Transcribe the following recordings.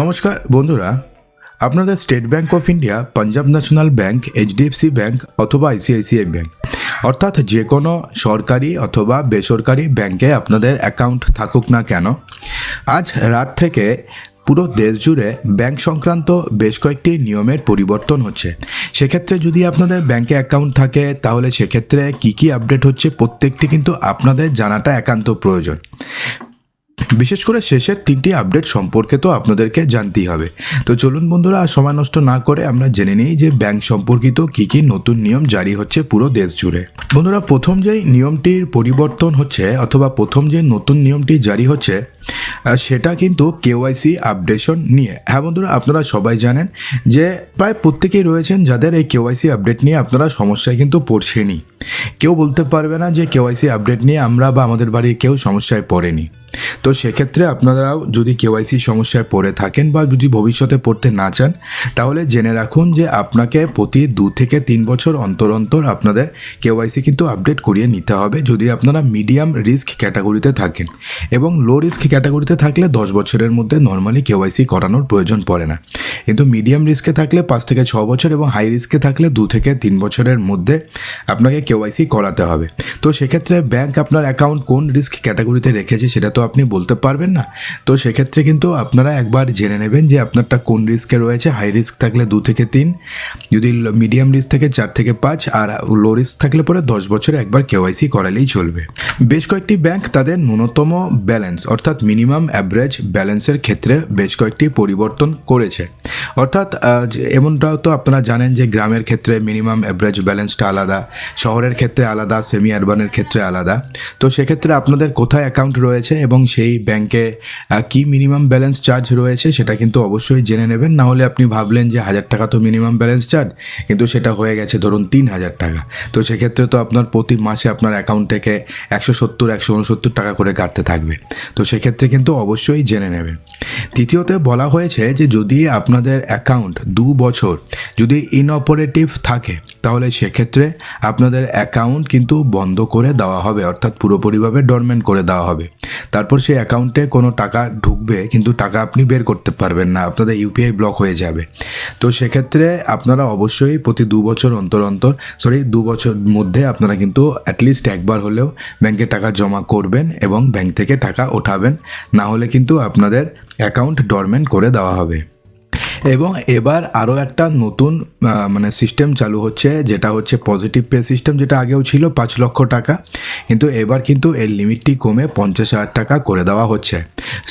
নমস্কার, বন্ধুরা। আপনাদের state bank of India, Punjab national bank HDFC bank অথবা আইসিআইসিআই ব্যাংক অর্থাৎ যে কোনো সরকারি অথবা বেসরকারি ব্যাংকে আপনাদের অ্যাকাউন্ট থাকুক না কেন, আজ রাত থেকে পুরো দেশ জুড়ে ব্যাংক সংক্রান্ত বেশ কয়েকটি নিয়মের পরিবর্তন হচ্ছে। সেক্ষেত্রে যদি আপনাদের ব্যাংকে অ্যাকাউন্ট থাকে, তাহলে সেক্ষেত্রে কী কী আপডেট হচ্ছে প্রত্যেকটি কিন্তু আপনাদের জানাটা একান্ত প্রয়োজন। বিশেষ করে শেষের তিনটি আপডেট সম্পর্কে তো আপনাদেরকে জানতেই হবে। তো চলুন বন্ধুরা, আর সময় নষ্ট না করে আমরা জেনে নিই যে ব্যাংক সম্পর্কিত কী কী নতুন নিয়ম জারি হচ্ছে পুরো দেশ জুড়ে। বন্ধুরা, প্রথম যেই নিয়মটির পরিবর্তন হচ্ছে অথবা প্রথম যে নতুন নিয়মটি জারি হচ্ছে সেটা কিন্তু কেওয়াইসি আপডেশন নিয়ে। হ্যাঁ বন্ধুরা, আপনারা সবাই জানেন যে প্রায় প্রত্যেকেই রয়েছেন যাদের এই কেওয়াইসি আপডেট নিয়ে আপনারা সমস্যায় কিন্তু পড়ছেনই। কেউ বলতে পারবে না যে কেওয়াইসি আপডেট নিয়ে আমরা বা আমাদের বাড়ির কেউ সমস্যায় পড়েনি। তো সেক্ষেত্রে আপনারাও যদি কেওয়াইসি সমস্যায় পড়ে থাকেন বা যদি ভবিষ্যতে পড়তে না চান, তাহলে জেনে রাখুন যে আপনাকে প্রতি দু থেকে তিন বছর অন্তর অন্তর আপনাদের কেওয়াইসি কিন্তু আপডেট করিয়ে নিতে হবে যদি আপনারা মিডিয়াম রিস্ক ক্যাটাগরিতে থাকেন। এবং লো রিস্ক ক্যাটাগরিতে থাকলে দশ বছরের মধ্যে নর্মালি কেওয়াইসি করানোর প্রয়োজন পড়ে না। কিন্তু মিডিয়াম রিস্কে থাকলে পাঁচ থেকে ছ বছর এবং হাই রিস্কে থাকলে দু থেকে তিন বছরের মধ্যে আপনাকে কেওয়াইসি করাতে হবে। তো সেক্ষেত্রে ব্যাংক আপনার অ্যাকাউন্ট কোন রিস্ক ক্যাটাগরিতে রেখেছে সেটা তো আপনি বলতে পারবেন না। তো সেক্ষেত্রে কিন্তু আপনারা একবার জেনে নেবেন যে আপনারটা কোন রিস্কে রয়েছে। হাই রিস্ক থাকলে দু থেকে তিন, যদি মিডিয়াম রিস্ক থেকে চার থেকে পাঁচ, আর লো রিস্ক থাকলে পরে দশ বছরে একবার কেওয়াইসি করালেই চলবে। বেশ কয়েকটি ব্যাংক তাদের ন্যূনতম ব্যালেন্স, অর্থাৎ মিনিমাম অ্যাভারেজ ব্যালেন্সের ক্ষেত্রে বেশ কয়েকটি পরিবর্তন করেছে। অর্থাৎ এমনটাও তো আপনারা জানেন যে গ্রামের ক্ষেত্রে মিনিমাম অ্যাভারেজ ব্যালেন্সটা আলাদা, শহরের ক্ষেত্রে আলাদা সেমি আরবানের ক্ষেত্রে আলাদা। তো সেক্ষেত্রে আপনাদের কোথায় অ্যাকাউন্ট রয়েছে এবং সেই ব্যাংকে আহ, কি মিনিমাম ব্যালেন্স চার্জ রয়েছে সেটা কিন্তু অবশ্যই জেনে নেবেন। না হলে আপনি ভাবলেন যে হাজার টাকা তো মিনিমাম ব্যালেন্স চার্জ কিন্তু সেটা হয়ে গেছে ধরুন তিন হাজার টাকা। তো সেক্ষেত্রে তো আপনার প্রতি মাসে আপনার অ্যাকাউন্ট থেকে একশো সত্তর একশো উনসত্তর টাকা করে কাটতে থাকবে। তো সেক্ষেত্রে কিন্তু অবশ্যই জেনে নেবেন। তৃতীয়তে বলা হয়েছে যে যদি আপনাদের অ্যাকাউন্ট দু বছর যদি ইনঅপারেটিভ থাকে তাহলে সেক্ষেত্রে আপনাদের অ্যাকাউন্ট কিন্তু বন্ধ করে দেওয়া হবে অর্থাৎ পুরোপুরিভাবে ডরমেন্ট করে দেওয়া হবে। তারপর সেই অ্যাকাউন্টে কোনো টাকা ঢুকবে, কিন্তু টাকা আপনি বের করতে পারবেন না, আপনাদের ইউপিআই ব্লক হয়ে যাবে। তো সেক্ষেত্রে আপনারা অবশ্যই প্রতি দু বছর অন্তর অন্তর সরি দু বছর মধ্যে আপনারা কিন্তু অ্যাটলিস্ট একবার হলেও ব্যাংকে টাকা জমা করবেন এবং ব্যাংক থেকে টাকা ওঠাবেন। না হলে কিন্তু আপনাদের অ্যাকাউন্ট ডরমেন্ট করে দেওয়া হবে। এবং এবার আরও একটা নতুন মানে সিস্টেম চালু হচ্ছে, যেটা হচ্ছে পজিটিভ পে সিস্টেম যেটা আগেও ছিল পাঁচ লক্ষ টাকা, কিন্তু এবার কিন্তু এর লিমিটটি কমে পঞ্চাশ হাজার টাকা করে দেওয়া হচ্ছে।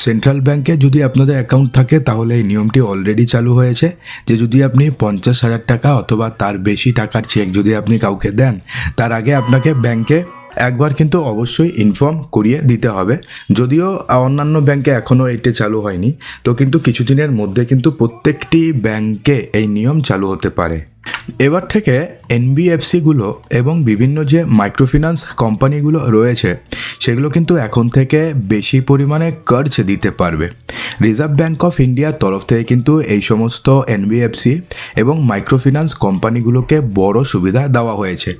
সেন্ট্রাল ব্যাংকে যদি আপনাদের অ্যাকাউন্ট থাকে, তাহলে এই নিয়মটি অলরেডি চালু হয়েছে, যে যদি আপনি পঞ্চাশ হাজার টাকা অথবা তার বেশি টাকার চেক যদি আপনি কাউকে দেন, তার আগে আপনাকে ব্যাংকে একবার কিন্তু অবশ্যই ইনফর্ম করিয়ে দিতে হবে। যদিও অন্যান্য ব্যাংকে এখনও এটি চালু হয়নি, তো কিন্তু কিছুদিনের মধ্যে কিন্তু প্রত্যেকটি ব্যাংকে এই নিয়ম চালু হতে পারে। এবার থেকে এনবিএফসিগুলো এবং বিভিন্ন যে মাইক্রোফিন্যান্স কোম্পানিগুলো রয়েছে, সেগুলো কিন্তু এখন থেকে বেশি পরিমাণে কার্জ দিতে পারবে। রিজার্ভ ব্যাঙ্ক অফ ইন্ডিয়ার তরফ থেকে কিন্তু এই সমস্ত এনবিএফসি এবং মাইক্রোফিন্যান্স কোম্পানিগুলোকে বড় সুবিধা দেওয়া হয়েছে।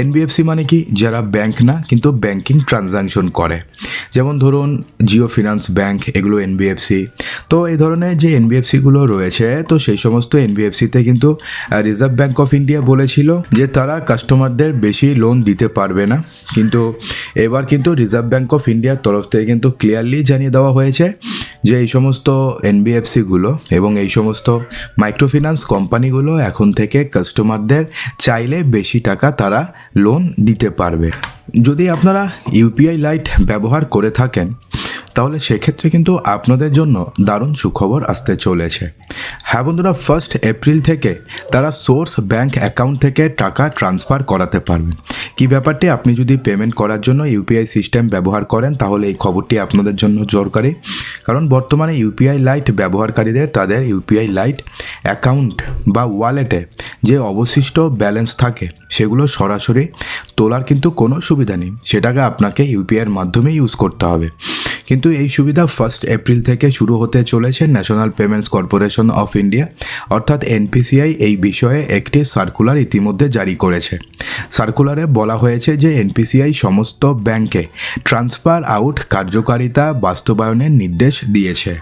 এনবিএফসি মানে কি? যারা ব্যাংক না, কিন্তু ব্যাংকিং ট্রানজাকশন করে। যেমন ধরুন জিও ফিনান্স ব্যাংক এগুলো এনবিএফসি তো এই ধরনের যে এনবিএফসিগুলো রয়েছে, তো সেই সমস্ত এনবিএফসিতে কিন্তু রিজার্ভ ব্যাঙ্ক অফ ইন্ডিয়া বলেছিল যে তারা কাস্টমারদের বেশি লোন দিতে পারবে না। কিন্তু এবার কিন্তু রিজার্ভ ব্যাঙ্ক অফ ইন্ডিয়ার তরফ থেকে কিন্তু ক্লিয়ারলি জানিয়ে দেওয়া হয়েছে যে এই সমস্ত এনবিএফসিগুলো এবং এই সমস্ত মাইক্রোফিন্যান্স কোম্পানিগুলো এখন থেকে কাস্টমারদের চাইলে বেশি টাকা তারা লোন দিতে পারবে। যদি আপনারা ইউপিআই লাইট ব্যবহার করে থাকেন তাহলে সেক্ষেত্রে কিন্তু আপনাদের জন্য দারুণ সুখবর আসতে চলেছে। হ্যাঁ বন্ধুরা ফার্স্ট এপ্রিল থেকে তারা সোর্স ব্যাংক অ্যাকাউন্ট থেকে টাকা ট্রান্সফার করাতে পারবেন কি ব্যাপারটি? আপনি যদি পেমেন্ট করার জন্য ইউপিআই সিস্টেম ব্যবহার করেন, তাহলে এই খবরটি আপনাদের জন্য জোরকারি কারণ বর্তমানে ইউপিআই লাইট ব্যবহারকারীদের তাদের ইউপিআই লাইট অ্যাকাউন্ট বা ওয়ালেটে যে অবশিষ্ট ব্যালেন্স থাকে, সেগুলো সরাসরি তোলার কিন্তু কোনো সুবিধা নেই। সেটাকে আপনাকে ইউপিআইয়ের মাধ্যমে ইউজ করতে হবে। কিন্তু এই সুবিধা ফার্স্ট এপ্রিল থেকে শুরু হতে চলেছে national payments corporation of India অর্থাৎ এনপিসিআই এই বিষয়ে একটি সার্কুলার ইতিমধ্যে জারি করেছে। সার্কুলারে বলা হয়েছে যে এনপিসিআই সমস্ত ব্যাংকে ট্রান্সফার আউট কার্যকারিতা বাস্তবায়নের নির্দেশ দিয়েছে।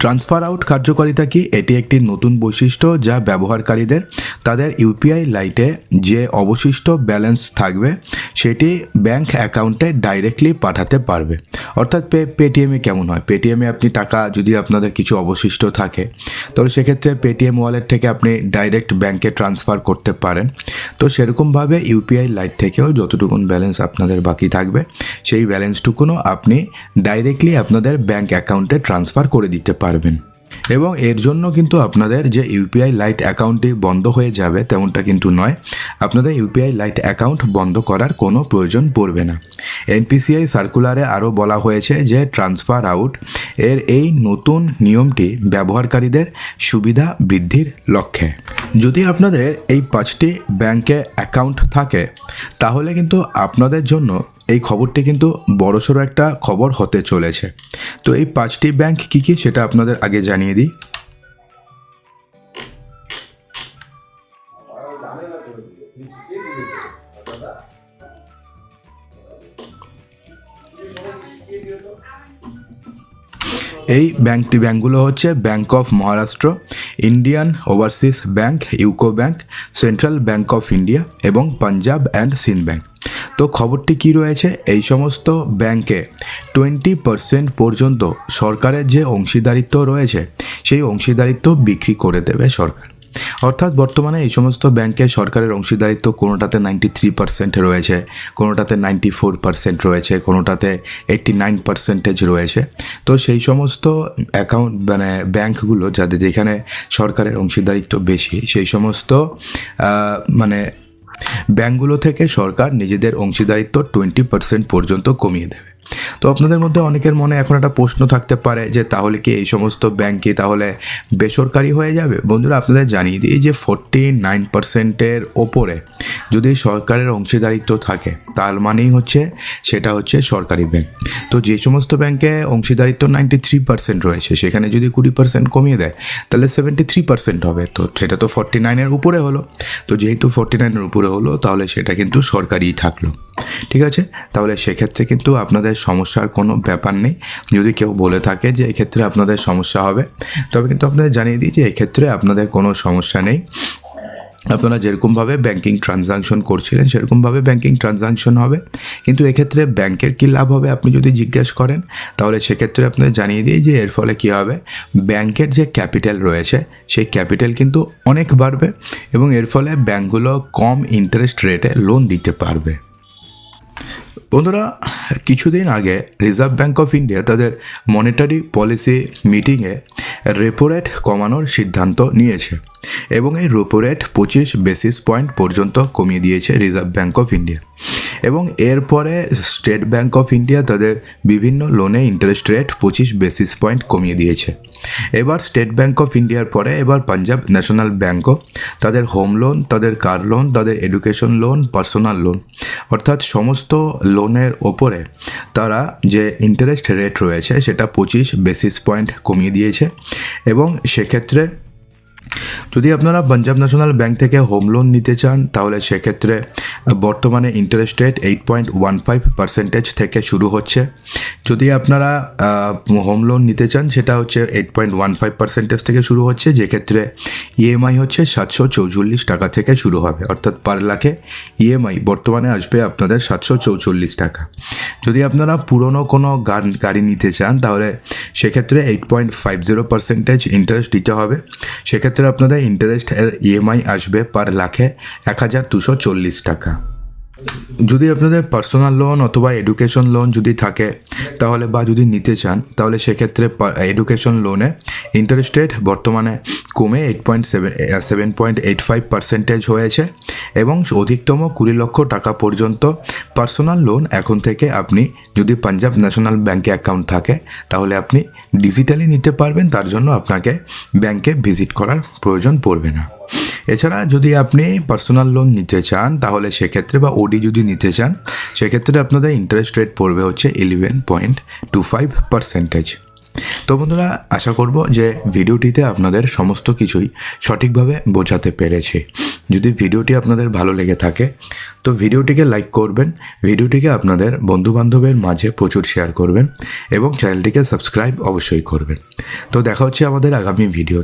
ট্রান্সফার আউট কার্যকারিতা কি? এটি একটি নতুন বৈশিষ্ট্য যা ব্যবহারকারীদের তাদের ইউপিআই লাইটে যে অবশিষ্ট ব্যালেন্স থাকবে, সেটি ব্যাংক অ্যাকাউন্টে ডাইরেক্টলি পাঠাতে পারবে। অর্থাৎ পে পেটিএমে কেমন হয়? পেটিএমে আপনি টাকা, যদি আপনাদের কিছু অবশিষ্ট থাকে তাহলে সেক্ষেত্রে পেটিএম ওয়ালেট থেকে আপনি ডাইরেক্ট ব্যাংকে ট্রান্সফার করতে পারেন। তো সেরকমভাবে ইউপিআই লাইট থেকেও যতটুকুন ব্যালেন্স আপনাদের বাকি থাকবে, সেই ব্যালেন্সটুকুনও আপনি ডাইরেক্টলি আপনাদের ব্যাংক অ্যাকাউন্টে ট্রান্সফার করে দিতে পারবেন। এবং এর জন্য কিন্তু আপনাদের যে ইউপিআই লাইট অ্যাকাউন্টটি বন্ধ হয়ে যাবে তেমনটা কিন্তু নয়, আপনাদের ইউপিআই লাইট অ্যাকাউন্ট বন্ধ করার কোনো প্রয়োজন পড়বে না। এনপিসিআই সার্কুলারে আরও বলা হয়েছে যে ট্রান্সফার আউট এর এই নতুন নিয়মটি ব্যবহারকারীদের সুবিধা বৃদ্ধির লক্ষ্যে। যদি আপনাদের এই পাঁচটি ব্যাংকে অ্যাকাউন্ট থাকে, তাহলে কিন্তু আপনাদের জন্য এই খবরটি কিন্তু বড়সড় একটা খবর হতে চলেছে। তো এই পাঁচটি ব্যাংক কী কী সেটা আপনাদের আগে জানিয়ে দিই। এই ব্যাংকটি ব্যাংকগুলো হচ্ছে bank of Maharashtra Indian overseas bank UCO bank central bank of India এবং পাঞ্জাব অ্যান্ড সিন্ধ ব্যাংক তো খবরটি কি রয়েছে? এই সমস্ত ব্যাংকে টোয়েন্টি পার্সেন্ট পর্যন্ত সরকারের যে অংশীদারিত্ব রয়েছে, সেই অংশীদারিত্ব বিক্রি করে দেবে সরকার। অর্থাৎ বর্তমানে এই সমস্ত ব্যাংকে সরকারের অংশীদারিত্ব কোনোটাতে নাইনটি থ্রি পার্সেন্ট রয়েছে, কোনোটাতে নাইনটি ফোর পার্সেন্ট রয়েছে, কোনোটাতে এইট্টি নাইন পার্সেন্টেজ রয়েছে। তো সেই সমস্ত অ্যাকাউন্ট মানে ব্যাংকগুলো যাদের যেখানে সরকারের অংশীদারিত্ব বেশি, সেই সমস্ত মানে ব্যাংকগুলো থেকে সরকার নিজেদের অংশীদারিত্ব টোয়েন্টি পার্সেন্ট পর্যন্ত কমিয়ে দেবে। তো আপনাদের মধ্যে অনেকের মনে এখন একটা প্রশ্ন থাকতে পারে যে, তাহলে কি এই সমস্ত ব্যাংক তাহলে বেসরকারি হয়ে যাবে? বন্ধুরা, আপনাদের জানিয়ে দিই যে ফোরটি নাইন পার্সেন্টের ওপরে যদি সরকারের অংশীদারিত্ব থাকে, তার মানেই হচ্ছে সেটা হচ্ছে সরকারি ব্যাংক তো যে সমস্ত ব্যাংকে অংশীদারিত্ব নাইনটি থ্রি পার্সেন্ট রয়েছে, সেখানে যদি কুড়ি পার্সেন্ট কমিয়ে দেয়, তাহলে সেভেন্টি থ্রি পার্সেন্ট হবে। তো সেটা তো ফর্টি নাইনের উপরে হলো। তো যেহেতু ফর্টি নাইনের উপরে হলো, তাহলে সেটা কিন্তু সরকারিই থাকল। ঠিক আছে? তাহলে সেক্ষেত্রে কিন্তু আপনাদের সমস্যার কোনো ব্যাপার নেই। যদি কেউ বলে থাকে যে এক্ষেত্রে আপনাদের সমস্যা হবে, তবে কিন্তু আপনাদের জানিয়ে দিই যে এক্ষেত্রে আপনাদের কোনো সমস্যা নেই। আপনারা যেরকমভাবে ব্যাংকিং ট্রানজাকশন করছিলেন, সেরকমভাবে ব্যাংকিং ট্রানজাকশন হবে। কিন্তু এক্ষেত্রে ব্যাংকের কী লাভ হবে আপনি যদি জিজ্ঞেস করেন, তাহলে সেক্ষেত্রে আপনাদের জানিয়ে দিই যে এর ফলে কী হবে, ব্যাংকের যে ক্যাপিটাল রয়েছে, সেই ক্যাপিটাল কিন্তু অনেক বাড়বে এবং এর ফলে ব্যাংকগুলো কম ইন্টারেস্ট রেটে লোন দিতে পারবে। বন্ধুরা কিছুদিন আগে রিজার্ভ ব্যাঙ্ক অফ ইন্ডিয়া তাদের মনিটারি পলিসি মিটিংয়ে রেপো রেট কমানোর সিদ্ধান্ত নিয়েছে। এবং এই রেপো রেট পঁচিশ বেসিস পয়েন্ট পর্যন্ত কমিয়ে দিয়েছে রিজার্ভ ব্যাঙ্ক অফ ইন্ডিয়া এবং এরপরে স্টেট ব্যাঙ্ক অফ ইন্ডিয়া তাদের বিভিন্ন লোনে ইন্টারেস্ট রেট পঁচিশ বেসিস পয়েন্ট কমিয়ে দিয়েছে। এবার স্টেট ব্যাঙ্ক অফ ইন্ডিয়ার পরে এবার পাঞ্জাব ন্যাশনাল ব্যাঙ্কও তাদের হোম লোন তাদের কার লোন তাদের এডুকেশন লোন পার্সোনাল লোন অর্থাৎ সমস্ত লোনের ওপরে তারা যে ইন্টারেস্ট রেট রয়েছে সেটা পঁচিশ বেসিস পয়েন্ট কমিয়ে দিয়েছে। এবং সেক্ষেত্রে যদি আপনারা পাঞ্জাব ন্যাশনাল ব্যাংক থেকে হোম লোন নিতে চান, তাহলে সেক্ষেত্রে বর্তমানে interest rate eight point one five percentage থেকে শুরু হচ্ছে। যদি আপনারা হোম লোন নিতে চান, সেটা হচ্ছে eight point one five percentage থেকে শুরু হচ্ছে, যেক্ষেত্রে ইএমআই হচ্ছে সাতশো চৌচল্লিশ টাকা থেকে শুরু হবে। অর্থাৎ পার লাখে ইএমআই বর্তমানে আসবে আপনাদের সাতশো চৌচল্লিশ টাকা। যদি আপনারা পুরনো কোনো গাড়ি নিতে চান, তাহলে সেক্ষেত্রে eight point five zero percentage interest দিতে হবে। সেক্ষেত্রে আপনাদের ইন্টারেস্ট এর ইএমআই আসবে পার লাখে এক হাজার দুশো চল্লিশ টাকা। যদি আপনাদের পার্সোনাল লোন অথবা এডুকেশন লোন যদি থাকে, তাহলে বা যদি নিতে চান, তাহলে সেক্ষেত্রে এডুকেশন লোনে ইন্টারেস্ট রেট বর্তমানে কমে eight point seven seven point eight five percentage হয়েছে এবং অধিকতম কুড়ি লক্ষ টাকা পর্যন্ত পার্সোনাল লোন এখন থেকে আপনি যদি পাঞ্জাব ন্যাশনাল ব্যাঙ্কে অ্যাকাউন্ট থাকে, তাহলে আপনি ডিজিটালি নিতে পারবেন, তার জন্য আপনাকে ব্যাংকে ভিজিট করার প্রয়োজন পড়বে না। এছাড়া যদি আপনি পার্সোনাল লোন নিতে চান, তাহলে সেক্ষেত্রে বা ওডি যদি নিতে চান, সেক্ষেত্রে আপনাদের ইন্টারেস্ট রেট পড়বে হচ্ছে eleven point two five percentage তো বন্ধুরা, আশা করব যে ভিডিওটিতে আপনাদের সমস্ত কিছুই সঠিকভাবে বোঝাতে পেরেছি। যদি ভিডিওটি আপনাদের ভালো লেগে থাকে, তো ভিডিওটিকে লাইক করবেন ভিডিওটিকে আপনাদের বন্ধুবান্ধবের মাঝে প্রচুর শেয়ার করবেন এবং চ্যানেলটিকে সাবস্ক্রাইব অবশ্যই করবেন। তো দেখা হচ্ছে আমাদের আগামী ভিডিও